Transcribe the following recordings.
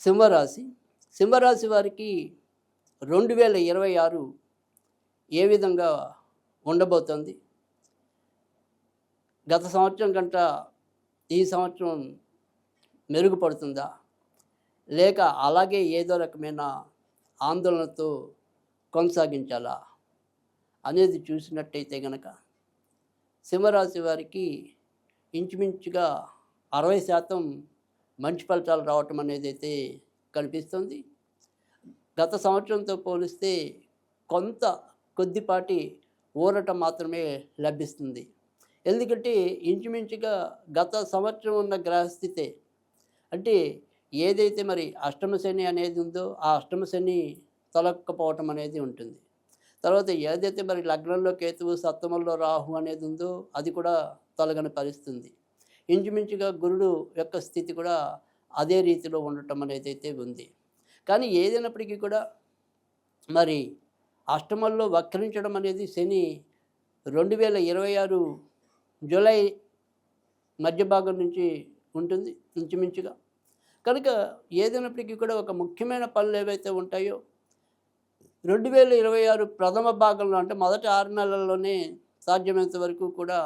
సింహరాశి. సింహరాశి వారికి రెండు వేల ఇరవై ఆరు ఏ విధంగా ఉండబోతోంది? గత సంవత్సరం కంట ఈ సంవత్సరం మెరుగుపడుతుందా? లేక అలాగే ఏదో రకమైన ఆందోళనతో కొనసాగించాలా అనేది చూసినట్టయితే గనక సింహరాశి వారికి ఇంచుమించుగా అరవై శాతం మంచి ఫలితాలు రావటం అనేది అయితే కనిపిస్తుంది. గత సంవత్సరంతో పోలిస్తే కొంత కొద్దిపాటి ఊరట మాత్రమే లభిస్తుంది. ఎందుకంటే ఇంచుమించుగా గత సంవత్సరం ఉన్న గ్రహస్థితే అంటే ఏదైతే మరి అష్టమ శని అనేది ఉందో ఆ అష్టమ శని తొలక్కపోవటం అనేది ఉంటుంది. తర్వాత ఏదైతే మరి లగ్నంలో కేతువు సప్తమంలో రాహు అనేది ఉందో అది కూడా తొలగని పరిస్థితుంది. ఇంచుమించుగా గురుడు యొక్క స్థితి కూడా అదే రీతిలో ఉండటం అనేది అయితే ఉంది. కానీ ఏదైనప్పటికీ కూడా మరి అష్టమంలో వక్రించడం అనేది శని రెండు వేల ఇరవై ఆరు జూలై మధ్య భాగం నుంచి ఉంటుంది ఇంచుమించుగా. కనుక ఏదైనప్పటికీ కూడా ఒక ముఖ్యమైన పనులు ఏవైతే ఉంటాయో రెండు వేల ఇరవై ఆరు ప్రథమ భాగంలో అంటే మొదటి ఆరు నెలల్లోనే సాధ్యమైనంత వరకు కూడా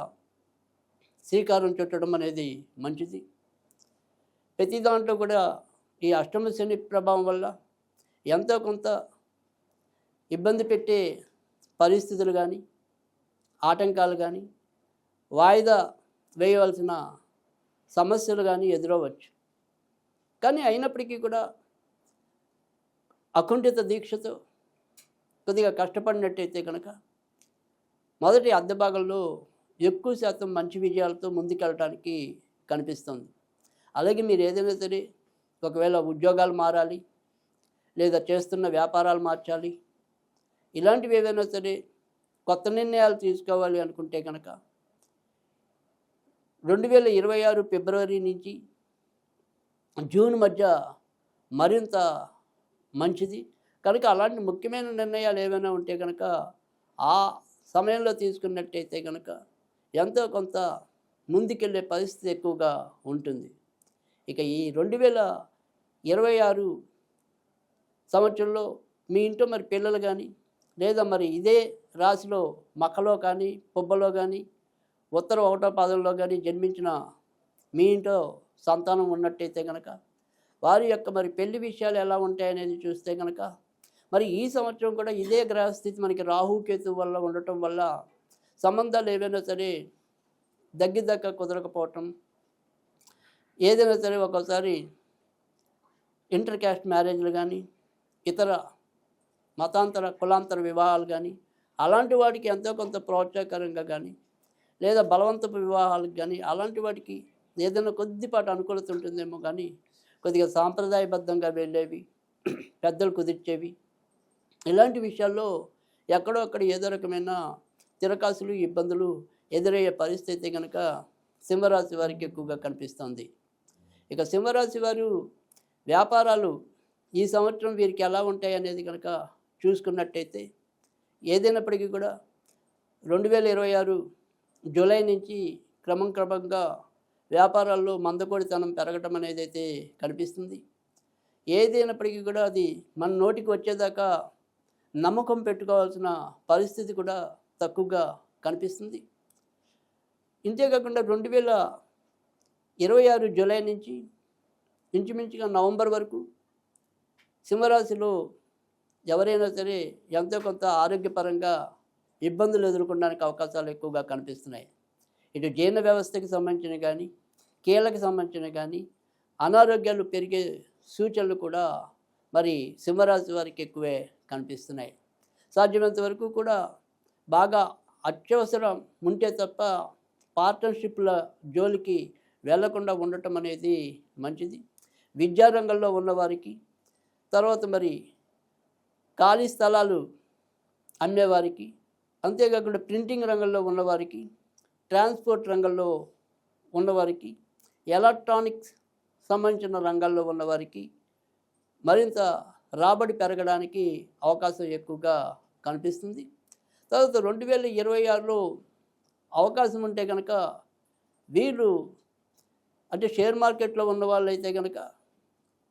శ్రీకారం చుట్టడం అనేది మంచిది. ప్రతి దాంట్లో కూడా ఈ అష్టమ శని ప్రభావం వల్ల ఎంతో కొంత ఇబ్బంది పెట్టే పరిస్థితులు కానీ ఆటంకాలు కానీ వాయిదా వేయవలసిన సమస్యలు కానీ ఎదురవ్వచ్చు. కానీ అయినప్పటికీ కూడా అకుంఠిత దీక్షతో కొద్దిగా కష్టపడినట్టయితే కనుక మొదటి అర్ధ భాగంలో ఎక్కువ శాతం మంచి విజయాలతో ముందుకెళ్ళటానికి కనిపిస్తుంది. అలాగే మీరు ఏదైనా సరే ఒకవేళ ఉద్యోగాలు మారాలి లేదా చేస్తున్న వ్యాపారాలు మార్చాలి ఇలాంటివి ఏవైనా సరే కొత్త నిర్ణయాలు తీసుకోవాలి అనుకుంటే కనుక రెండు వేల ఇరవై ఆరు ఫిబ్రవరి నుంచి జూన్ మధ్య మరింత మంచిది. కనుక అలాంటి ముఖ్యమైన నిర్ణయాలు ఏమైనా ఉంటే కనుక ఆ సమయంలో తీసుకున్నట్టయితే కనుక ఎంతో కొంత ముందుకెళ్ళే పరిస్థితి ఎక్కువగా ఉంటుంది. ఇక ఈ రెండు వేల ఇరవై ఆరు సంవత్సరంలో మీ ఇంట్లో మరి పిల్లలు కానీ లేదా మరి ఇదే రాశిలో మక్కలో కానీ పుబ్బలో కానీ ఉత్తర ఒకటో పాదంలో కానీ జన్మించిన మీ ఇంట్లో సంతానం ఉన్నట్టయితే కనుక వారి యొక్క మరి పెళ్ళి విషయాలు ఎలా ఉంటాయనేది చూస్తే కనుక మరి ఈ సంవత్సరం కూడా ఇదే గ్రహస్థితి మనకి రాహుకేతు వల్ల ఉండటం వల్ల సంబంధాలు ఏవైనా సరే దగ్గర దగ్గర కుదరకపోవటం ఏదైనా సరే ఒక్కోసారి ఇంటర్ క్యాస్ట్ మ్యారేజ్లు కానీ ఇతర మతాంతర కులాంతర వివాహాలు కానీ అలాంటి వాటికి ఎంతో కొంత ప్రోత్సాహకరంగా కానీ లేదా బలవంతపు వివాహాలకు కానీ అలాంటి వాటికి ఏదైనా కొద్దిపాటి అనుకూలత ఉంటుందేమో కానీ కొద్దిగా సాంప్రదాయబద్ధంగా వెళ్ళేవి పెద్దలు కుదిర్చేవి ఇలాంటి విషయాల్లో ఎక్కడో అక్కడ ఏదో రకమైన తిరకాసులు ఇబ్బందులు ఎదురయ్యే పరిస్థితి కనుక సింహరాశి వారికి ఎక్కువగా కనిపిస్తుంది. ఇక సింహరాశి వారు వ్యాపారాలు ఈ సంవత్సరం వీరికి ఎలా ఉంటాయి అనేది కనుక చూసుకున్నట్టయితే ఏదైనప్పటికీ కూడా రెండు వేల ఇరవై ఆరు జూలై నుంచి క్రమం క్రమంగా వ్యాపారాల్లో మందకొడితనం పెరగటం అనేది అయితే కనిపిస్తుంది. ఏదైనప్పటికీ కూడా అది మన నోటికి వచ్చేదాకా నమ్మకం పెట్టుకోవాల్సిన పరిస్థితి కూడా తక్కువగా కనిపిస్తుంది. ఇంతేకాకుండా రెండు వేల ఇరవై ఆరు జూలై నుంచి ఇంచుమించుగా నవంబర్ వరకు సింహరాశిలో ఎవరైనా సరే ఎంతో కొంత ఆరోగ్యపరంగా ఇబ్బందులు ఎదుర్కొనడానికి అవకాశాలు ఎక్కువగా కనిపిస్తున్నాయి. ఇటు జీర్ణ వ్యవస్థకి సంబంధించిన కానీ కీళ్ళకి సంబంధించిన కానీ అనారోగ్యాలు పెరిగే సూచనలు కూడా మరి సింహరాశి వారికి ఎక్కువే కనిపిస్తున్నాయి. సాధ్యమైనంత వరకు కూడా బాగా అత్యవసరం ఉంటే తప్ప పార్ట్నర్షిప్ల జోలికి వెళ్ళకుండా ఉండటం అనేది మంచిది. విద్యారంగంలో ఉన్నవారికి తర్వాత మరి ఖాళీ స్థలాలు అమ్మేవారికి అంతేకాకుండా ప్రింటింగ్ రంగంలో ఉన్నవారికి ట్రాన్స్పోర్ట్ రంగంలో ఉన్నవారికి ఎలక్ట్రానిక్స్ సంబంధించిన రంగాల్లో ఉన్నవారికి మరింత రాబడి పెరగడానికి అవకాశం ఎక్కువగా కనిపిస్తుంది. తర్వాత రెండు వేల ఇరవై ఆరులో అవకాశం ఉంటే కనుక వీళ్ళు అంటే షేర్ మార్కెట్లో ఉన్న వాళ్ళైతే కనుక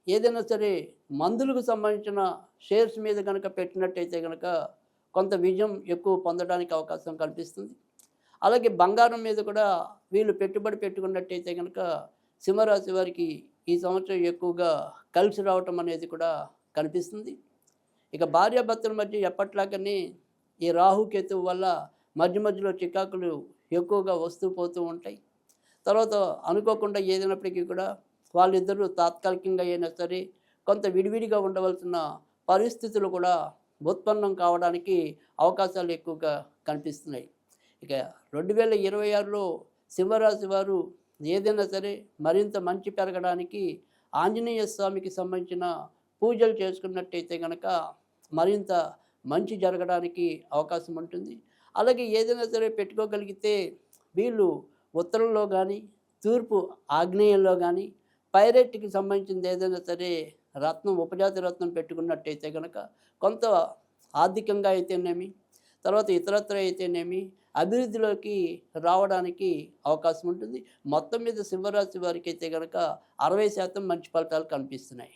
ఏదైనా సరే మందులకు సంబంధించిన షేర్స్ మీద కనుక పెట్టినట్టయితే కనుక కొంత విజయం ఎక్కువ పొందడానికి అవకాశం కనిపిస్తుంది అలాగే బంగారం మీద కూడా వీళ్ళు పెట్టుబడి పెట్టుకున్నట్టయితే కనుక సింహరాశి వారికి ఈ సంవత్సరం ఎక్కువగా కలిసి రావటం అనేది కూడా కనిపిస్తుంది. ఇక భార్యాభర్తల మధ్య ఎప్పట్లాగనే ఈ రాహుకేతువు వల్ల మధ్య మధ్యలో చికాకులు ఎక్కువగా వస్తూ పోతూ ఉంటాయి. తర్వాత అనుకోకుండా ఏదైనప్పటికీ కూడా వాళ్ళిద్దరూ తాత్కాలికంగా అయినా సరే కొంత విడివిడిగా ఉండవలసిన పరిస్థితులు కూడా ఉత్పన్నం కావడానికి అవకాశాలు ఎక్కువగా కనిపిస్తున్నాయి. ఇక రెండు వేల ఇరవై ఆరులో సింహరాశి వారు ఏదైనా సరే మరింత మంచి పెరగడానికి ఆంజనేయ స్వామికి సంబంధించిన పూజలు చేసుకున్నట్టయితే కనుక మరింత మంచి జరగడానికి అవకాశం ఉంటుంది. అలాగే ఏదైనా సరే పెట్టుకోగలిగితే వీళ్ళు ఉత్తరంలో కానీ తూర్పు ఆగ్నేయంలో కానీ పైరెట్కి సంబంధించింది ఏదైనా సరే రత్నం ఉపజాతి రత్నం పెట్టుకున్నట్టయితే కనుక కొంత ఆర్థికంగా అయితేనేమి తర్వాత ఇతరత్ర అయితేనేమి అభివృద్ధిలోకి రావడానికి అవకాశం ఉంటుంది. మొత్తం మీద సింహరాశి వారికి అయితే కనుక అరవై శాతం మంచి ఫలితాలు కనిపిస్తున్నాయి.